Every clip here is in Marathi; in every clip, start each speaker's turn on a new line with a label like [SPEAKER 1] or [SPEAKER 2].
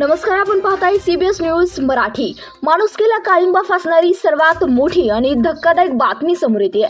[SPEAKER 1] नमस्कार आपण पाहताय सीबीएस न्यूज मराठी. माणुसकीला काळिंबा फासणारी सर्वात मोठी आणि धक्कादायक बातमी समोर येते.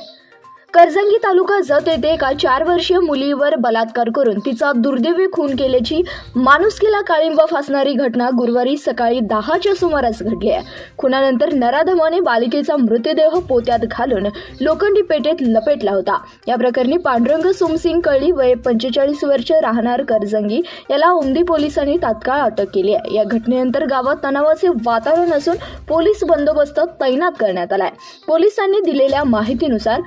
[SPEAKER 1] करजंगी तालुका जत येथे एका चार वर्षीय मुलीवर बलात्कार करून तिचा दुर्दैवी खून केल्याची माणुसकीला काळिंबा फासणारी घटना गुरुवारी सकाळी दहाच्या सुमारास घडली आहे. खुनानंतर नराधमाने बालिकेचा मृतदेह पोत्यात घालून लोखंडी पेटेत लपेटला होता. या प्रकरणी पांडुरंग सोमसिंग कळी वय पंचेचाळीस वर्ष राहणार करजंगी याला उमदी पोलिसांनी तात्काळ अटक केली आहे. या घटनेनंतर गावात तणावाचे वातावरण असून पोलीस बंदोबस्त तैनात करण्यात आलाय. पोलिसांनी दिलेल्या माहितीनुसार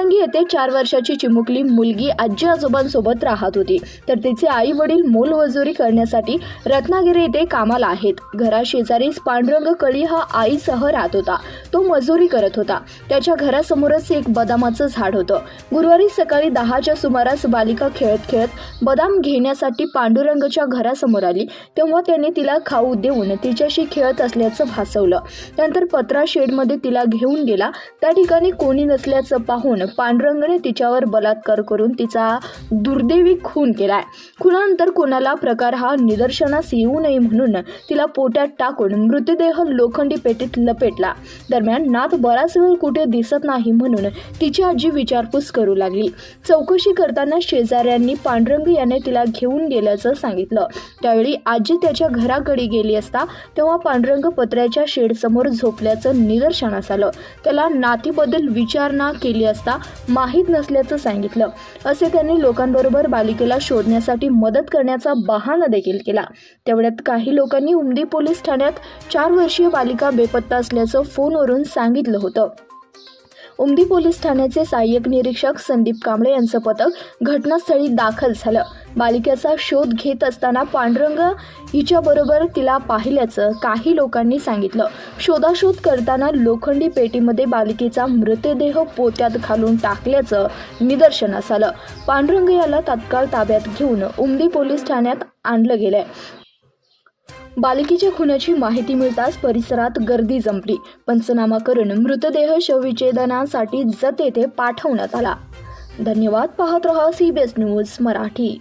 [SPEAKER 1] करजंगी येथे चार वर्षाची चिमुकली मुलगी आजी आजोबांसोबत राहत होती. तर तिचे आई वडील मोलमजुरी करण्यासाठी रत्नागिरी येथे कामाला आहेत. घराशेजारीच पांडुरंग कळी हा आईसह राहत होता. तो मजुरी करत होता. त्याच्या घरासमोरच एक बदामाचं झाड होतं. गुरुवारी सकाळी दहाच्या सुमारास बालिका खेळत खेळत बदाम घेण्यासाठी पांडुरंगच्या घरासमोर आली. तेव्हा त्याने तिला खाऊ देऊन तिच्याशी खेळत असल्याचं भासवलं. त्यानंतर पत्रा शेडमध्ये तिला घेऊन गेला. त्या ठिकाणी कोणी नसल्याचं पाहून पांडुरंगने तिच्यावर बलात्कार करून तिचा दुर्दैवी खून केलाय. खुनानंतर कोणाला प्रकार हा निदर्शनास येऊ नये म्हणून तिला पोट्यात टाकून मृतदेह लोखंडी पेटीत लपेटला. दरम्यान नाथ बराच वेळ कुठे दिसत नाही म्हणून तिची आजी विचारपूस करू लागली. चौकशी करताना शेजाऱ्यांनी पांडुरंग याने तिला घेऊन गेल्याचं सांगितलं. त्यावेळी आजी त्याच्या घराकडे गेली असता तेव्हा पांडुरंग पत्र्याच्या शेडसमोर झोपल्याचं निदर्शनास आलं. त्याला नातीबद्दल विचारणा केली असता माहीत नसल्याचं सांगितलं. असे त्यांनी लोकांबरोबर बालिकेला शोधण्यासाठी मदत करण्याचा बहाणा देखील केला. तेवढ्यात काही लोकांनी उमदी पोलीस ठाण्यात चार वर्षीय बालिका बेपत्ता असल्याचं फोनवरून सांगितलं होतं. उमदी पोलीस ठाण्याचे सहाय्यक निरीक्षक संदीप कांबळे यांचं पथक घटनास्थळी दाखल झालं. बालिकेचा शोध घेत असताना पांडुरंग हिच्याबरोबर तिला पाहिल्याचं काही लोकांनी सांगितलं. शोधाशोध करताना लोखंडी पेटीमध्ये बालिकेचा मृतदेह पोत्यात घालून टाकल्याचं निदर्शनास आलं. पांडुरंग याला तात्काळ ताब्यात घेऊन उमदी पोलीस ठाण्यात आणलं गेलंय. बालिकेच्या खुनाची माहिती मिळताच परिसरात गर्दी जमली. पंचनामा करून मृतदेह शवविच्छेदनासाठी जत येथे पाठवण्यात आला. धन्यवाद पाहत रहा सीबीएस न्यूज मराठी.